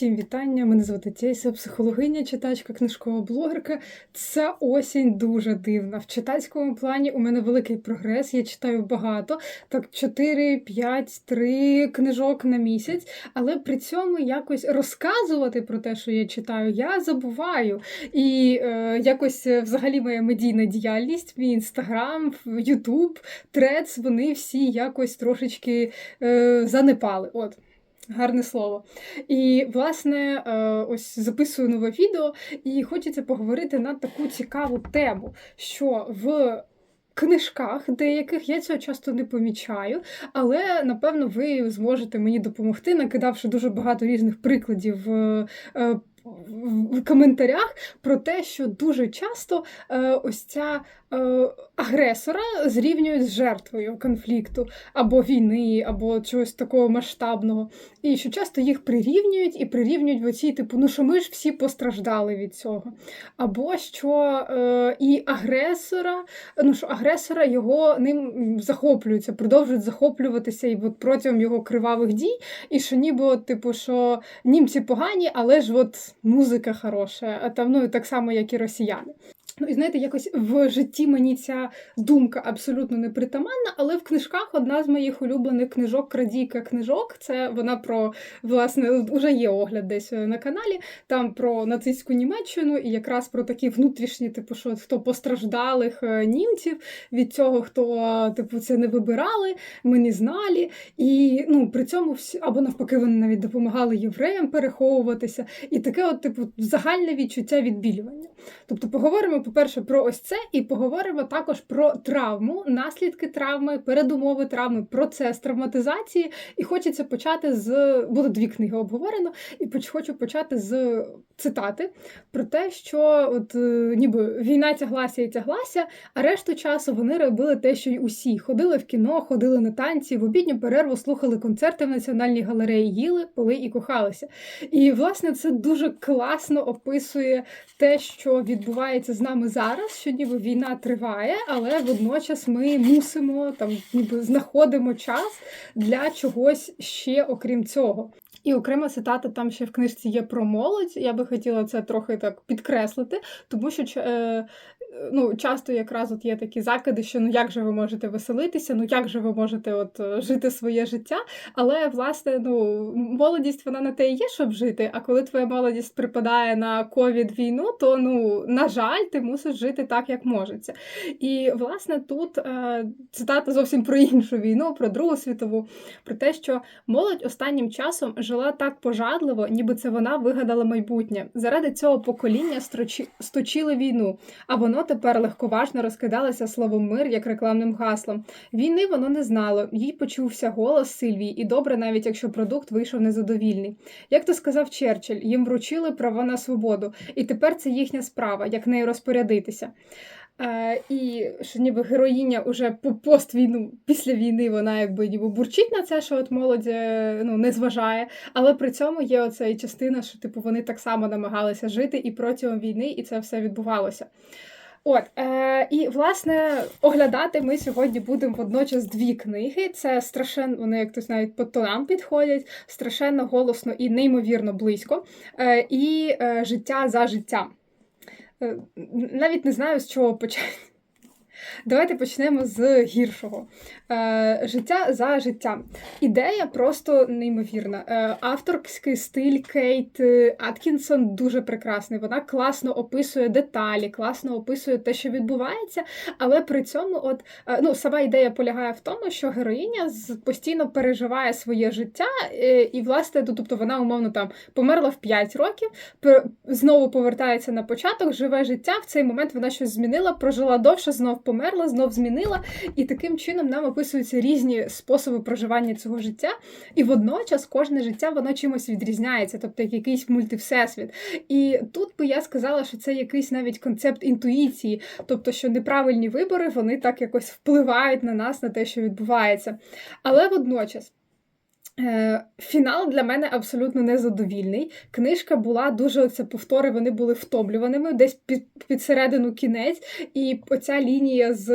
Всім вітання! Мене звати Тєся, психологиня, читачка, книжкова блогерка. Ця осінь дуже дивна. В читацькому плані у мене великий прогрес. Я читаю багато, так 4, 5, 3 книжок на місяць, але при цьому якось розказувати про те, що я читаю, я забуваю. І е, якось е, взагалі моя медійна діяльність, мій інстаграм, Ютуб, Трец, вони всі якось трошечки е, занепали. От. Гарне слово. І, власне, е, ось записую нове відео, і хочеться поговорити на таку цікаву тему, що в книжках деяких я цього часто не помічаю, але напевно ви зможете мені допомогти, накидавши дуже багато різних прикладів в. е, коментарях про те, що дуже часто е, ось ця агресора зрівнюють з жертвою конфлікту або війни, або чогось такого масштабного. І що часто їх прирівнюють і прирівнюють в оцій, типу, ну що ми ж всі постраждали від цього. Або що е, і агресора, ну що агресора його ним захоплюються, продовжують захоплюватися і от протягом його кривавих дій, і що ніби, от, типу, що німці погані, але ж от музика хороша, а там ну так само, як і росіяни. Ну і знаєте, якось в житті мені ця думка абсолютно не притаманна, але в книжках одна з моїх улюблених книжок Крадійка книжок. Це вона про власне вже є огляд десь на каналі. Там про нацистську Німеччину і якраз про такі внутрішні, типу, що хто постраждалих е, німців від цього, хто типу це не вибирали, ми не знали. І ну при цьому всі або навпаки вони навіть допомагали євреям переховуватися. І таке, от, типу, загальне відчуття відбілювання. Тобто, поговоримо по-перше, про ось це, і поговоримо також про травму, наслідки травми, передумови травми, процес травматизації. І хочеться почати з буде дві книги обговорено, і хочу почати з цитати про те, що от е, ніби війна тяглася і тяглася, а решту часу вони робили те, що й усі. Ходили в кіно, ходили на танці, в обідню перерву слухали концерти в національній галереї, їли, пили і кохалися. І власне це дуже класно описує те, що відбувається з нами нами зараз, що ніби війна триває, але водночас ми мусимо там ніби знаходимо час для чогось ще окрім цього. І окрема цитата там ще в книжці є про молодь. Я би хотіла це трохи так підкреслити, тому що е, ну, часто якраз от є такі закиди, що ну як же ви можете веселитися, ну як же ви можете от е, жити своє життя. Але власне ну, молодість вона на те і є, щоб жити. А коли твоя молодість припадає на ковід війну, то ну на жаль, ти мусиш жити так, як можеться. І власне тут е, цитата зовсім про іншу війну, про Другу світову, про те, що молодь останнім часом жила так пожадливо, ніби це вона вигадала майбутнє. Заради цього покоління строчі, сточили війну, а воно тепер легковажно розкидалося словом мир як рекламним гаслом. Війни воно не знало, їй почувся голос Сильвії, і добре, навіть якщо продукт вийшов незадовільний. Як то сказав Черчилль, їм вручили право на свободу, і тепер це їхня справа, як нею розпорядитися. Е, І що ніби героїня уже по поствійну, після війни вона якби ніби бурчить на це, що от молодь е, ну, не зважає. Але при цьому є оця частина, що типу вони так само намагалися жити і протягом війни, і це все відбувалося. От, е, І, власне, оглядати ми сьогодні будемо водночас дві книги. Це страшенно, вони як хтось навіть по тонам підходять, страшенно голосно і неймовірно близько. Е, І е, життя за життям. Е, навіть не знаю, з чого почати. Давайте почнемо з гіршого. Е, Життя за життям. Ідея просто неймовірна. Е, Авторський стиль Кейт Аткінсон дуже прекрасний. Вона класно описує деталі, класно описує те, що відбувається, але при цьому, от е, ну, сама ідея полягає в тому, що героїня постійно переживає своє життя, е, і, власне, ну, тобто вона умовно там померла в 5 років, знову повертається на початок, живе життя. В цей момент вона щось змінила, прожила довше, знов померла, знов змінила. І таким чином нам описуються різні способи проживання цього життя. І водночас кожне життя воно чимось відрізняється, тобто як якийсь мультивсесвіт. І тут би я сказала, що це якийсь навіть концепт інтуїції, тобто, що неправильні вибори вони так якось впливають на нас, на те, що відбувається. Але водночас. Е, фінал для мене абсолютно незадовільний. Книжка була дуже оце повтори, вони були втомлюваними, десь під, під середину кінець. І оця лінія з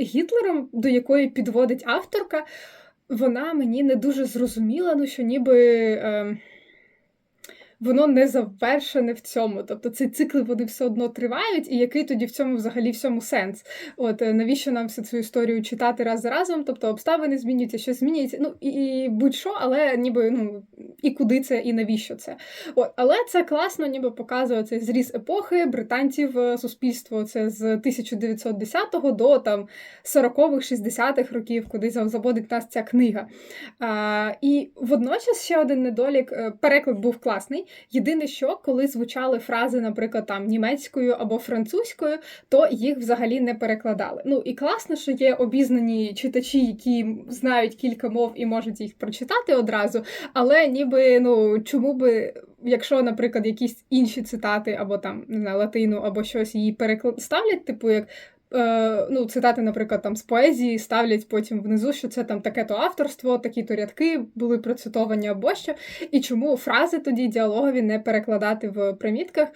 Гітлером, до якої підводить авторка, вона мені не дуже зрозуміла, ну що ніби. Е, воно не завершене в цьому. Тобто цей цикл вони все одно тривають, і який тоді в цьому взагалі всьому сенс? От е, навіщо нам всю цю історію читати раз за разом? Тобто обставини змінюються, щось змінюється. Ну і, і будь-що, але ніби ну і куди це, і навіщо це? От, але це класно, ніби показує цей зріз епохи британців е, суспільство. Це з 1910 до там 40-х, 60-х років, куди заводить нас ця книга. А, І водночас ще один недолік. Е, переклад був класний. Єдине, що коли звучали фрази, наприклад, там німецькою або французькою, то їх взагалі не перекладали. Ну і класно, що є обізнані читачі, які знають кілька мов і можуть їх прочитати одразу, але ніби ну чому би. Якщо, наприклад, якісь інші цитати, або там знаю, латину, або щось її переклад ставлять, типу як ну, цитати, наприклад, там з поезії ставлять потім внизу, що це там таке-то авторство, такі-то рядки були процитовані або що. І чому фрази тоді діалогові не перекладати в примітках,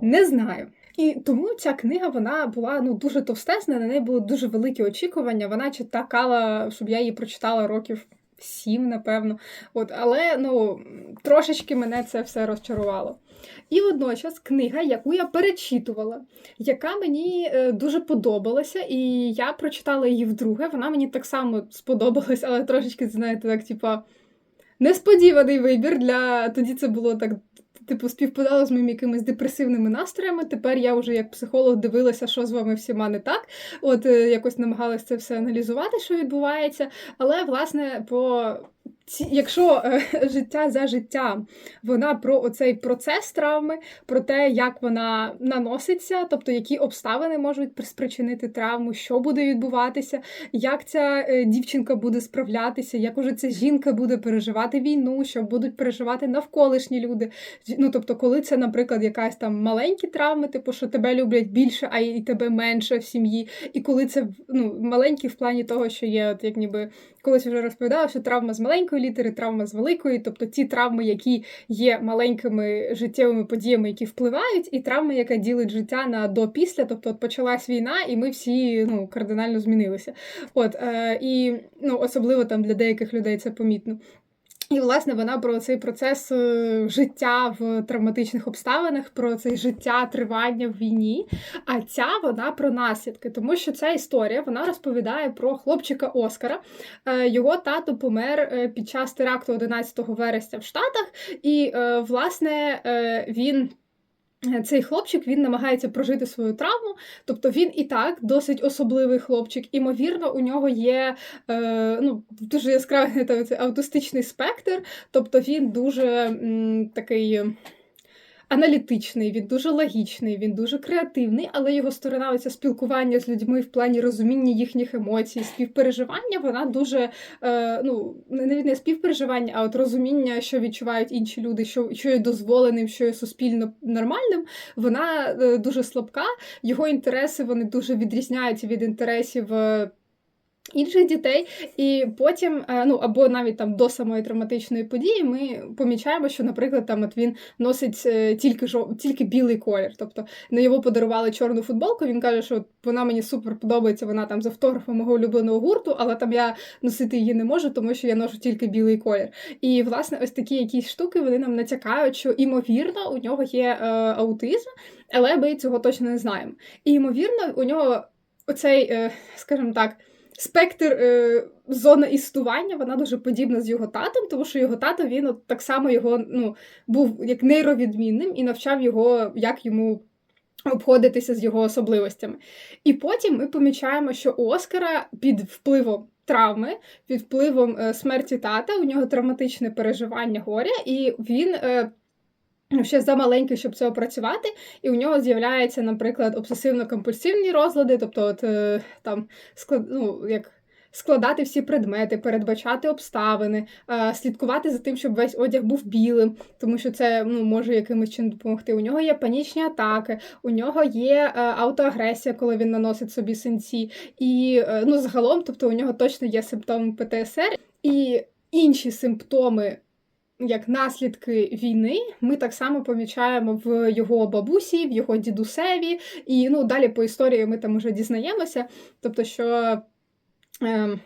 не знаю. І тому ця книга вона була ну дуже товстезна, на неї були дуже великі очікування. Вона читала, щоб я її прочитала років сім, напевно. От, Але ну, трошечки мене це все розчарувало. І водночас книга, яку я перечитувала, яка мені е, дуже подобалася, і я прочитала її вдруге. Вона мені так само сподобалась, але трошечки, знаєте, так, типа, несподіваний вибір для тоді це було так типу, співпадало з моїми якимись депресивними настроями. Тепер я вже як психолог дивилася, що з вами всіма не так. От е, якось намагалася це все аналізувати, що відбувається. Але, власне, по якщо е, життя за життям, вона про оцей процес травми, про те, як вона наноситься, тобто які обставини можуть спричинити травму, що буде відбуватися, як ця е, дівчинка буде справлятися, як уже ця жінка буде переживати війну, що будуть переживати навколишні люди. Ну тобто, коли це, наприклад, якась там маленькі травми, типу, що тебе люблять більше, а і тебе менше в сім'ї, і коли це ну, маленькі в плані того, що є, от як ніби колись вже розповідала, що травма з маленької літери, травма з великої, тобто ті травми, які є маленькими життєвими подіями, які впливають, і травма, яка ділить життя на до-після, тобто от почалась війна, і ми всі ну, кардинально змінилися. От е, і ну, особливо там для деяких людей це помітно. І, власне, вона про цей процес е, життя в травматичних обставинах, про це життя тривання в війні. А ця вона про наслідки, тому що ця історія вона розповідає про хлопчика Оскара. Е, його тато помер е, під час теракту 11 вересня в Штатах, і, власне, він. Цей хлопчик він намагається прожити свою травму, тобто він і так досить особливий хлопчик. Імовірно, у нього є е, ну, дуже яскравий аутистичний спектр, тобто він дуже м, такий аналітичний, він дуже логічний, він дуже креативний, але його сторона оця спілкування з людьми в плані розуміння їхніх емоцій, співпереживання, вона дуже е, ну не не співпереживання, а от розуміння, що відчувають інші люди, що що є дозволеним, що є суспільно нормальним. Вона е, дуже слабка. Його інтереси вони дуже відрізняються від інтересів. Е, інших дітей, і потім, е, ну або навіть там до самої травматичної події, ми помічаємо, що, наприклад, там от він носить е, тільки жов... тільки білий колір. Тобто на його подарували чорну футболку. Він каже, що вона мені супер подобається. Вона там з автографом мого улюбленого гурту, але там я носити її не можу, тому що я ношу тільки білий колір. І власне, ось такі якісь штуки вони нам натякають, що імовірно у нього є е, аутизм, але ми цього точно не знаємо. І ймовірно, у нього оцей, е, скажімо так спектр е, зона існування, вона дуже подібна з його татом, тому що його тато він от так само його ну, був як нейровідмінним і навчав його, як йому. Обходитися з його особливостями. І потім ми помічаємо, що у Оскара під впливом травми, під впливом е, смерті тата, у нього травматичне переживання горя, і він е, ще замаленький, щоб це опрацювати, і у нього з'являється, наприклад, обсесивно-компульсивні розлади, тобто, от е, там склад, ну, як складати всі предмети, передбачати обставини, е, слідкувати за тим, щоб весь одяг був білим, тому що це ну, може якимось чином допомогти. У нього є панічні атаки, у нього є е, автоагресія, коли він наносить собі синці. І ну, загалом, тобто, у нього точно є симптоми ПТСР і інші симптоми як наслідки війни ми так само помічаємо в його бабусі, в його дідусеві, і ну далі по історії ми там уже дізнаємося. Тобто, що. Е,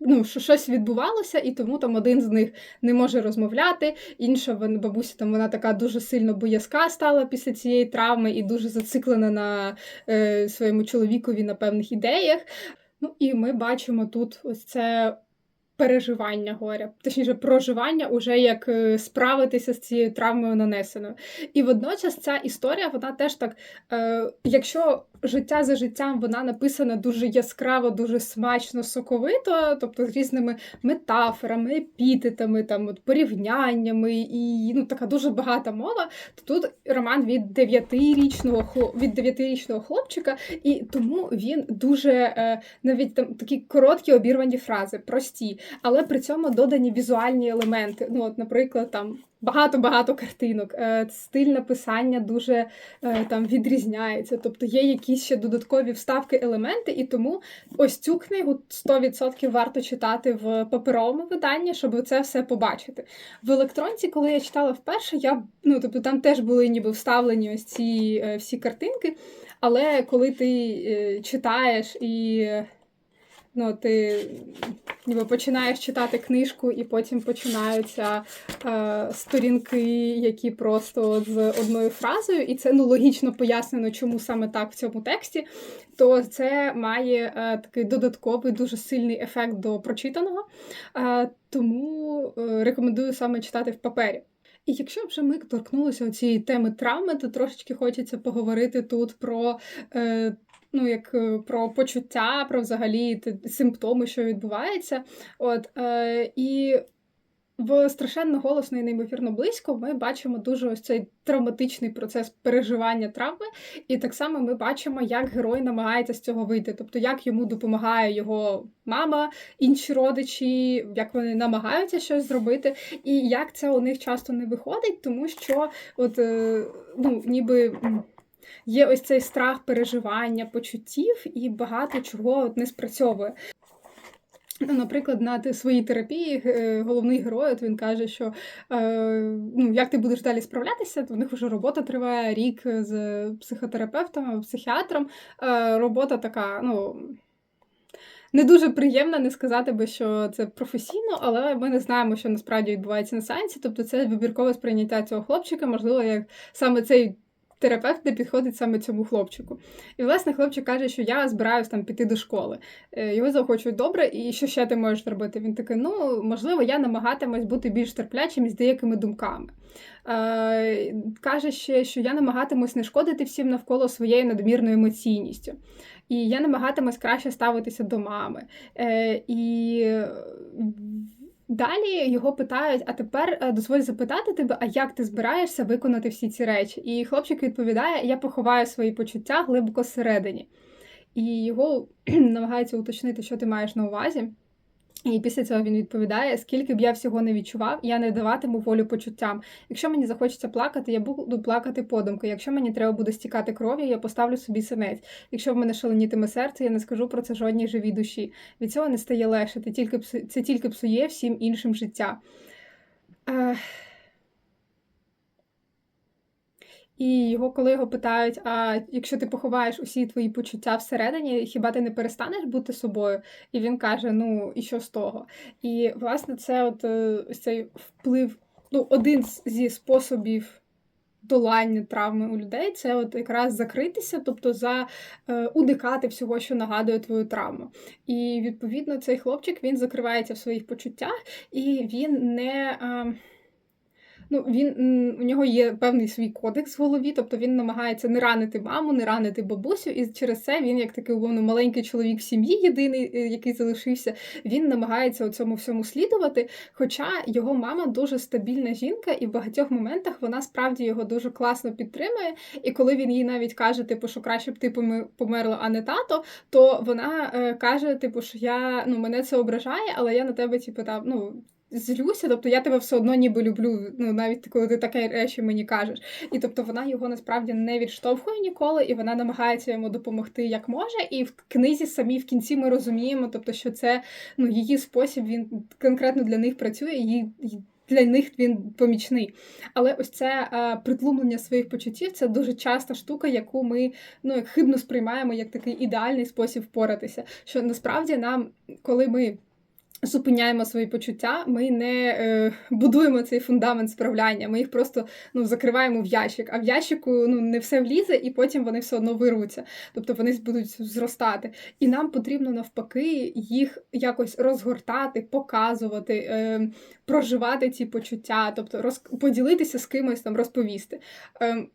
Ну, що щось відбувалося, і тому там один з них не може розмовляти, інша бабуся там вона така дуже сильно боязка стала після цієї травми і дуже зациклена на е, своєму чоловікові на певних ідеях. Ну і ми бачимо тут ось це переживання горя, точніше, проживання, уже як е, справитися з цією травмою нанесеною. І водночас ця історія, вона теж так, е, якщо життя за життям вона написана дуже яскраво, дуже смачно, соковито, тобто з різними метафорами, епітетами, там от порівняннями і ну така дуже багата мова. То тут роман від дев'ятирічного від дев'ятирічного хлопчика, і тому він дуже е, навіть там такі короткі обірвані фрази, прості, але при цьому додані візуальні елементи. Ну, от, наприклад, там багато-багато картинок. Е, стиль написання дуже е, там відрізняється. Тобто є якісь ще додаткові вставки, елементи, і тому ось цю книгу 100% варто читати в паперовому виданні, щоб це все побачити. В електронці, коли я читала вперше, я ну тобто там теж були ніби вставлені ось ці е, всі картинки. Але коли ти читаєш і ну, ти ніби починаєш читати книжку, і потім починаються е, сторінки, які просто з одною фразою, і це ну, логічно пояснено, чому саме так в цьому тексті, то це має е, такий додатковий, дуже сильний ефект до прочитаного. Е, тому е, рекомендую саме читати в папері. І якщо вже ми торкнулися цієї теми травми, то трошечки хочеться поговорити тут про е, ну, як е, про почуття, про взагалі симптоми, що відбувається. От, е, І в страшенно голосно і неймовірно близько ми бачимо дуже ось цей травматичний процес переживання травми, і так само ми бачимо, як герой намагається з цього вийти, тобто як йому допомагає його мама, інші родичі, як вони намагаються щось зробити, і як це у них часто не виходить, тому що от е, ну, ніби є ось цей страх переживання почуттів, і багато чого не спрацьовує. Ну, Наприклад, на своїй терапії е, головний герой от він каже, що е, ну, як ти будеш далі справлятися, то в них вже робота триває рік з психотерапевтом, психіатром. Е, робота така, ну. Не дуже приємна не сказати би, що це професійно, але ми не знаємо, що насправді відбувається на сеансі. Тобто це вибіркове сприйняття цього хлопчика, можливо, як саме цей терапевт не підходить саме цьому хлопчику. І, власне, хлопчик каже, що я збираюсь там піти до школи. Е, його заохочують добре, і що ще ти можеш зробити? Він такий, ну, можливо, я намагатимусь бути більш терплячим з деякими думками. Е, Каже ще, що я намагатимусь не шкодити всім навколо своєю надмірною емоційністю. І я намагатимусь краще ставитися до мами. Е, І Далі його питають: а тепер е, дозволь запитати тебе, а як ти збираєшся виконати всі ці речі? І хлопчик відповідає: Я поховаю свої почуття глибоко всередині. І його намагається уточнити, що ти маєш на увазі. І після цього він відповідає: скільки б я всього не відчував, я не даватиму волю почуттям. Якщо мені захочеться плакати, я буду плакати подумки. Якщо мені треба буде стікати кров'ю, я поставлю собі синець. Якщо в мене шаленітиме серце, я не скажу про це жодній живій душі. Від цього не стає легше. Це тільки це тільки псує всім іншим життя. І його, коли його питають: а якщо ти поховаєш усі твої почуття всередині, хіба ти не перестанеш бути собою? І він каже: Ну і що з того? І власне це от е, ось цей вплив, ну, один зі способів. Долання травми у людей це от якраз закритися, тобто за е, уникати всього, що нагадує твою травму. І відповідно цей хлопчик він закривається в своїх почуттях, і він не. Е, Ну, він у нього є певний свій кодекс в голові, тобто він намагається не ранити маму, не ранити бабусю, і через це він, як такий умовно маленький чоловік в сім'ї, єдиний, е, який залишився, він намагається у цьому всьому слідувати. Хоча його мама дуже стабільна жінка, і в багатьох моментах вона справді його дуже класно підтримує. І коли він їй навіть каже, типу, що краще б ти померла, а не тато, то вона е, каже, типу, що я ну мене це ображає, але я на тебе, типу, там ну злюся, тобто я тебе все одно ніби люблю, ну навіть коли ти таке речі мені кажеш. І тобто вона його насправді не відштовхує ніколи, і вона намагається йому допомогти як може. І в книзі самі в кінці ми розуміємо, тобто, що це ну її спосіб, він конкретно для них працює, і для них він помічний. Але ось це а, притлумлення своїх почуттів це дуже часта штука, яку ми ну хибно сприймаємо як такий ідеальний спосіб впоратися. Що насправді нам, коли ми Зупиняємо свої почуття, ми не е, будуємо цей фундамент справляння, ми їх просто ну, закриваємо в ящик, а в ящику ну, не все влізе, і потім вони все одно вируться, тобто вони будуть зростати. І нам потрібно навпаки їх якось розгортати, показувати, е, проживати ці почуття, тобто роз, поділитися з кимось там, розповісти. Е,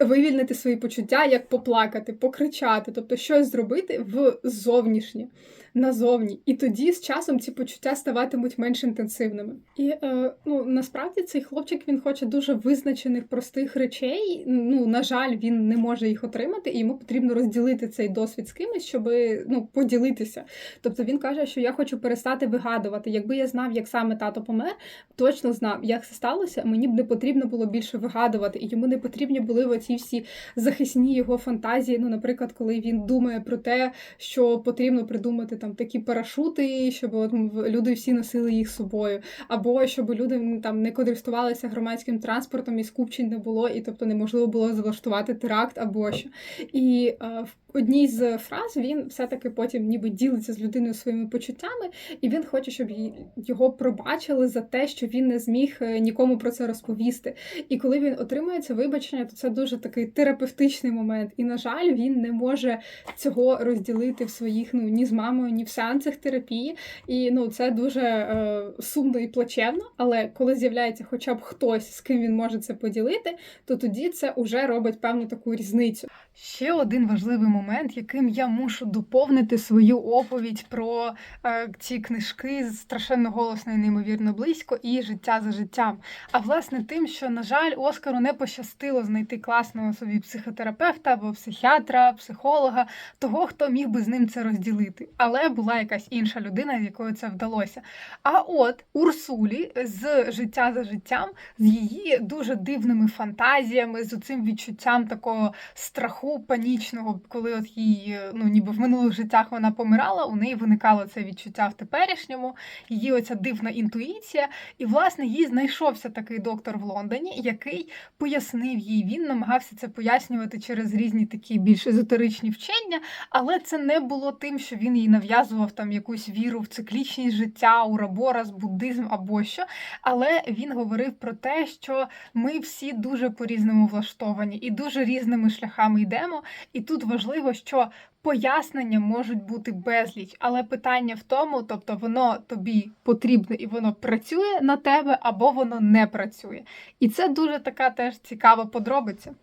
Вивільнити свої почуття, як поплакати, покричати, тобто щось зробити в зовнішнє назовні. І тоді з часом ці почуття ставатимуть менш інтенсивними. І е, ну насправді цей хлопчик він хоче дуже визначених простих речей. Ну, на жаль, він не може їх отримати, і йому потрібно розділити цей досвід з кимось, щоб ну, поділитися. Тобто він каже, що я хочу перестати вигадувати. Якби я знав, як саме тато помер, точно знав, як це сталося. Мені б не потрібно було більше вигадувати, і йому не потрібні були оці всі захисні його фантазії. Ну, наприклад, коли він думає про те, що потрібно придумати там такі парашути, щоб от люди всі носили їх з собою, або щоб люди там не користувалися громадським транспортом і скупчень не було, і тобто неможливо було залаштувати теракт або що. І а, в одній з фраз він все-таки потім ніби ділиться з людиною своїми почуттями, і він хоче, щоб його пробачили за те, що він не зміг е, нікому про це розповісти. І коли він отримує це вибачення, то це дуже такий терапевтичний момент. І, на жаль, він не може цього розділити в своїх ну ні з мамою, ні в сеансах терапії. І ну це дуже е, сумно і плачевно. Але коли з'являється хоча б хтось, з ким він може це поділити, то тоді це вже робить певну таку різницю. Ще один важливий момент, яким я мушу доповнити свою оповідь про е, ці книжки страшенно голосно і неймовірно близько і життя за життям. А власне тим, що, на жаль, Оскару не пощастило знайти класного собі психотерапевта або психіатра, психолога, того, хто міг би з ним це розділити. Але була якась інша людина, з якою це вдалося. А от Урсулі з життя за життям, з її дуже дивними фантазіями, з цим відчуттям такого страху панічного, коли от їй, ну ніби в минулих життях вона помирала, у неї виникало це відчуття в теперішньому, її оця дивна інтуїція. І, власне, їй знайшовся такий доктор в Лондоні, який пояснив їй, він намагався це пояснювати через різні такі більш езотеричні вчення, але це не було тим, що він їй нав'язував там якусь віру в циклічність життя, ураборас, буддизм або що. Але він говорив про те, що ми всі дуже по-різному влаштовані і дуже різними шляхами йдемо. І тут важливо, що пояснення можуть бути безліч, але питання в тому, тобто воно тобі потрібне і воно працює на тебе, або воно не працює. І це дуже така теж цікава подробиця.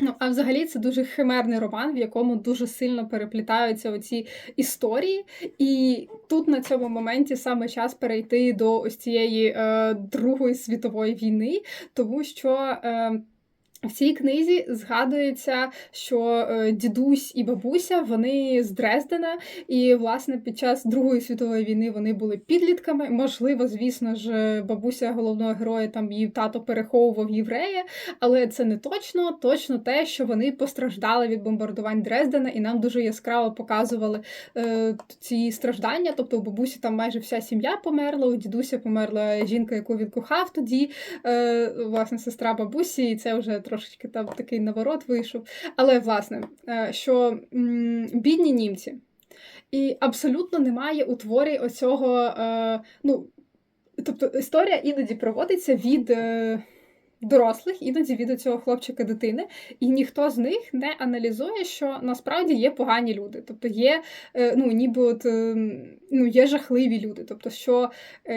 Ну, а взагалі це дуже химерний роман, в якому дуже сильно переплітаються оці історії. І тут на цьому моменті саме час перейти до ось цієї е, Другої світової війни, тому що. Е, в цій книзі згадується, що е, дідусь і бабуся вони з Дрездена, і, власне, під час Другої світової війни вони були підлітками. Можливо, звісно ж, бабуся головного героя там її тато переховував єврея, але це не точно. Точно те, що вони постраждали від бомбардувань Дрездена, і нам дуже яскраво показували е, ці страждання. Тобто, у бабусі там майже вся сім'я померла, у дідуся померла жінка, яку він кохав тоді, е, власне, сестра бабусі, і це вже трошечки там такий наворот вийшов. Але, власне, е, що бідні німці. І абсолютно немає у творі оцього. Е, ну, Тобто історія іноді проводиться від е, дорослих, іноді від цього хлопчика-дитини, і ніхто з них не аналізує, що насправді є погані люди. Тобто є ну, ніби от, ем, ну, є жахливі люди, тобто, що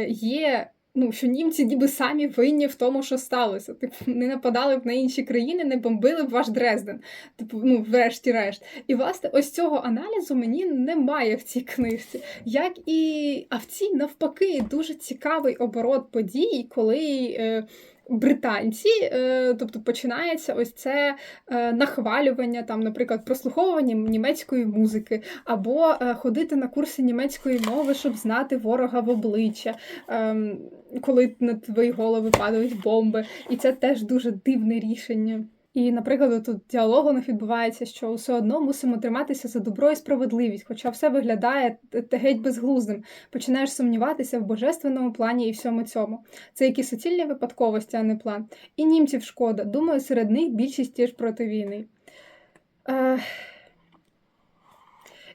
є ну, що німці ніби самі винні в тому, що сталося. Типу, не нападали б на інші країни, не бомбили б ваш Дрезден. Типу, ну, врешті-решт. І, власне, ось цього аналізу мені немає в цій книжці. Як і а в цій навпаки дуже цікавий оборот подій, коли. Е, британці, е, тобто починається ось це е, нахвалювання, там, наприклад, прослуховування німецької музики, або е, ходити на курси німецької мови, щоб знати ворога в обличчя, ем, коли на твої голови падають бомби. І це теж дуже дивне рішення. І, наприклад, тут діалогу не відбувається, що все одно мусимо триматися за добро і справедливість, хоча все виглядає геть безглуздим. Починаєш сумніватися в божественному плані і всьому цьому. Це які суцільні випадковості, а не план. І німців шкода. Думаю, серед них більшість теж проти війни. Е...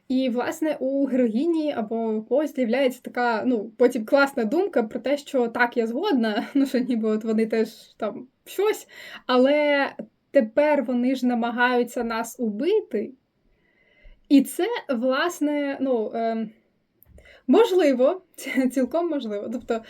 І, власне, у героїні або когось з'являється така, ну, потім класна думка про те, що так, я згодна, ну що ніби от вони теж там щось, але тепер вони ж намагаються нас убити. І це, власне, ну, е, можливо, цілком можливо. Тобто.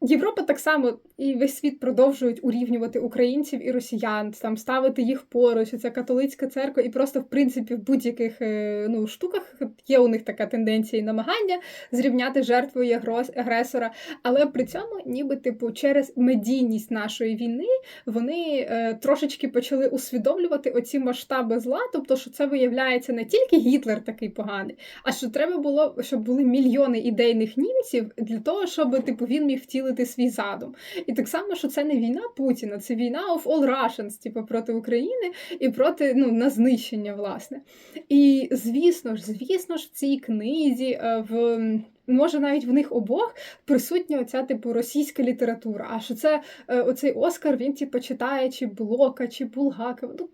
Європа так само і весь світ продовжують урівнювати українців і росіян, там ставити їх поруч, це католицька церква, і просто в принципі в будь-яких е, ну, штуках є у них така тенденція і намагання зрівняти жертвою агресора. Але при цьому, ніби типу, через медійність нашої війни вони е, трошечки почали усвідомлювати оці масштаби зла, тобто, що це виявляється не тільки Гітлер такий поганий, а що треба було, щоб були мільйони ідейних німців для того, щоб типу він міг втілити свій задум. І так само, що це не війна Путіна, це війна of all Russians, типу, проти України і проти ну, на знищення, власне. І звісно ж, звісно ж, в цій книзі е, в. Може, навіть в них обох присутня оця типу російська література. А що це е, оцей Оскар він типу, читає чи Блока, чи Булгакова. Ну,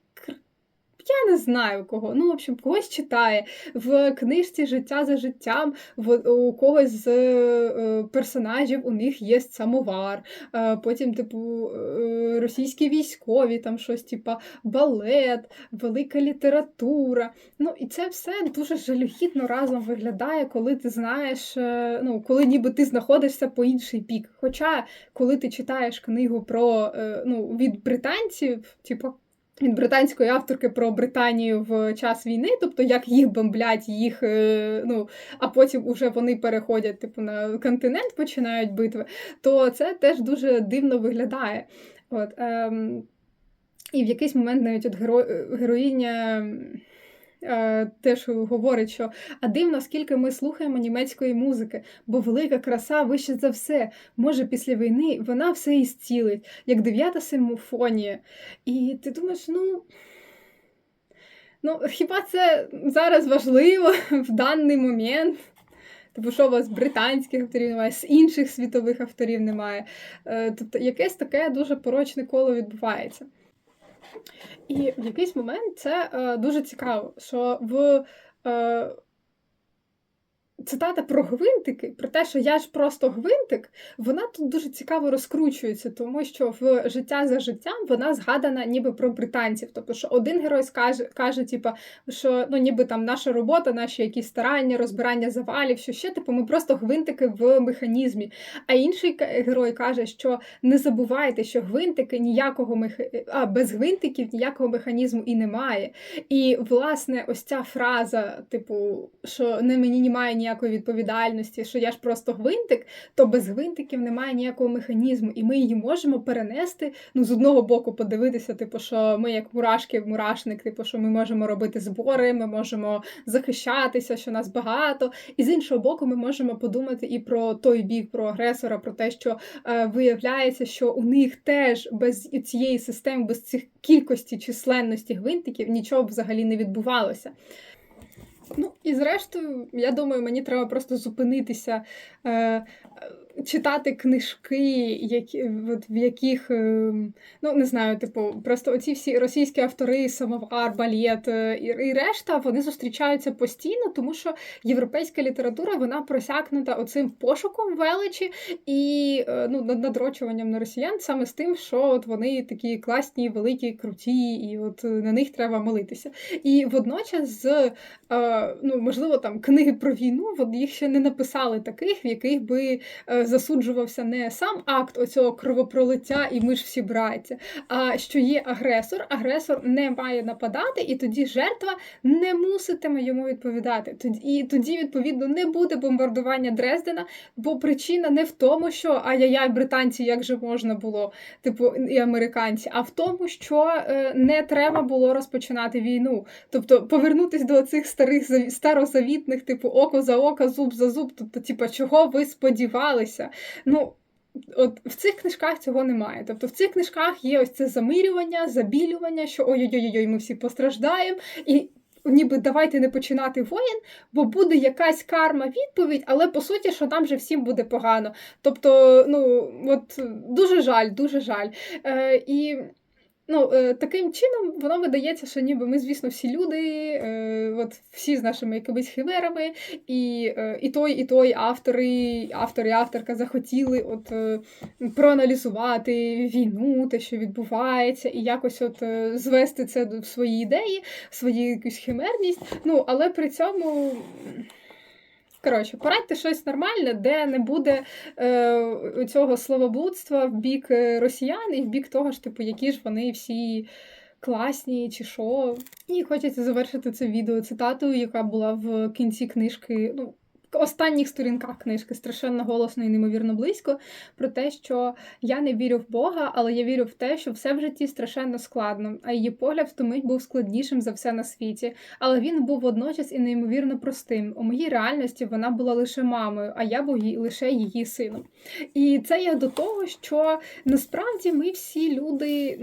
я не знаю кого. Ну, в общем, когось читає. В книжці Життя за життям в, у когось з е, персонажів у них є самовар. Е, потім, типу, е, російські військові, там щось, типу, балет, велика література. Ну, і це все дуже жалюгідно разом виглядає, коли ти знаєш, е, ну, коли ніби ти знаходишся по інший бік. Хоча, коли ти читаєш книгу про е, ну, від британців, типу від британської авторки про Британію в час війни, тобто як їх бомблять, їх, е, ну, а потім уже вони переходять типу, на континент, починають битви, то це теж дуже дивно виглядає. От, ем, І в якийсь момент навіть от геро... героїня. Е, теж говорить, що а дивно, скільки ми слухаємо німецької музики, бо велика краса вище за все. Може, після війни вона все і зцілить, як дев'ята симфонія. І ти думаєш, ну. Ну, хіба це зараз важливо в даний момент? Типу, що у вас британських авторів немає, з інших світових авторів немає. Е, тобто якесь таке дуже порочне коло відбувається. І в якийсь момент це е, дуже цікаво, що в е, цитата про гвинтики, про те, що я ж просто гвинтик, вона тут дуже цікаво розкручується, тому що в життя за життям вона згадана ніби про британців. Тобто, що один герой скаже, каже, типу, що ну ніби там наша робота, наші якісь старання, розбирання завалів, що ще типу, ми просто гвинтики в механізмі. А інший герой каже, що не забувайте, що гвинтики ніякого мех... а без гвинтиків ніякого механізму і немає. І власне, ось ця фраза, типу, що не мені немає ніякого ніякої відповідальності, що я ж просто гвинтик, то без гвинтиків немає ніякого механізму, і ми її можемо перенести. Ну, з одного боку, подивитися, типу, що ми, як мурашки, мурашник, типу, що ми можемо робити збори, ми можемо захищатися, що нас багато. І з іншого боку, ми можемо подумати і про той бік, про агресора, про те, що е, виявляється, що у них теж без цієї системи, без цих кількості численності гвинтиків нічого б взагалі не відбувалося. Ну і зрештою, я думаю, мені треба просто зупинитися. Е, читати книжки, які, от, в яких, ем, ну не знаю, типу, просто оці всі російські автори, самовар, балет е, і, і решта, вони зустрічаються постійно, тому що європейська література вона просякнута оцим пошуком величі і е, ну, надрочуванням на росіян саме з тим, що от вони такі класні, великі, круті, і от на них треба молитися. І водночас, з, е, ну, можливо, там книги про війну, їх ще не написали таких, в яких би засуджувався не сам акт оцього кровопролиття, і ми ж всі браття, а що є агресор, агресор не має нападати, і тоді жертва не муситиме йому відповідати. І тоді, відповідно, не буде бомбардування Дрездена, бо причина не в тому, що ай-яй-яй, британці, як же можна було, типу, і американці, а в тому, що е, не треба було розпочинати війну. Тобто повернутись до цих старих старозавітних, типу, око за око, зуб за зуб. Тобто, типу, чого ви сподівалися? Дивилися. Ну, От в цих книжках цього немає. Тобто в цих книжках є ось це замирювання, забілювання, що ой-ой-ой, ми всі постраждаємо, і ніби давайте не починати воїн, бо буде якась карма відповідь, але по суті, що нам же всім буде погано. Тобто, ну от дуже жаль, дуже жаль. Е, І Ну, е, таким чином воно видається, що ніби ми, звісно, всі люди, е, от всі з нашими якимись химерами, і е, і той, і той автори, автор і авторка захотіли от проаналізувати війну, те, що відбувається, і якось от звести це в свої ідеї, свою якусь химерність. Ну, але при цьому. Коротше, порадьте щось нормальне, де не буде е, цього словоблудства в бік е, росіян і в бік того ж, типу, які ж вони всі класні чи що. І хочеться завершити це відео цитатою, яка була в кінці книжки. ну, Останніх сторінках книжки страшенно голосно і неймовірно близько про те, що я не вірю в Бога, але я вірю в те, що все в житті страшенно складно, а її погляд в ту мить був складнішим за все на світі. Але він був водночас і неймовірно простим. У моїй реальності вона була лише мамою, а я був лише її сином. І це я до того, що насправді ми всі люди.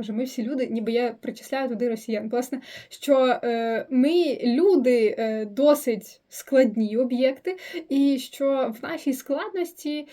Боже, ми всі люди, ніби я причисляю туди росіян. Власне, що е, ми люди е, досить складні об'єкти, і що в нашій складності.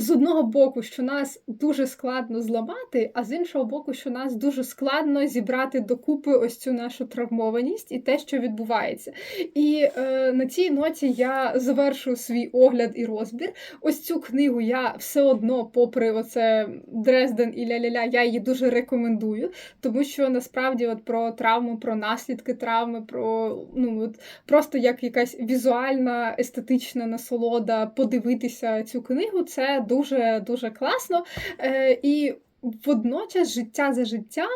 З одного боку, що нас дуже складно зламати, а з іншого боку, що нас дуже складно зібрати докупи ось цю нашу травмованість і те, що відбувається. І е, на цій ноті я завершу свій огляд і розбір. Ось цю книгу я все одно, попри оце Дрезден і ля-ля-ля, я її дуже рекомендую, тому що насправді от про травму, про наслідки травми, про ну от просто як якась візуальна естетична насолода подивитися цю книгу, це дуже дуже класно. Е, І водночас життя за життям,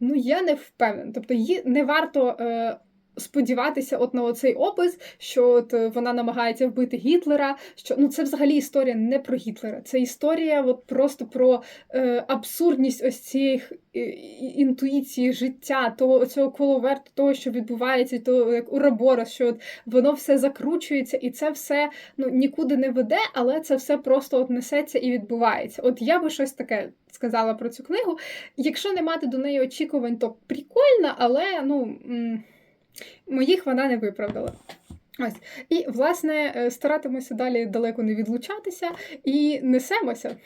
ну я не впевнена. Тобто її не варто. Сподіватися, от на оцей опис, що от е, вона намагається вбити Гітлера. Що ну це взагалі історія не про Гітлера, це історія от просто про е, абсурдність ось цієї е, інтуїції життя, того цього коловерту, того, що відбувається, того як Ураборос, що от воно все закручується, і це все ну нікуди не веде, але це все просто от несеться і відбувається. От я би щось таке сказала про цю книгу. Якщо не мати до неї очікувань, то прикольно, але ну. Моїх вона не виправдала. Ось. І, власне, старатимося далі далеко не відлучатися і несемося.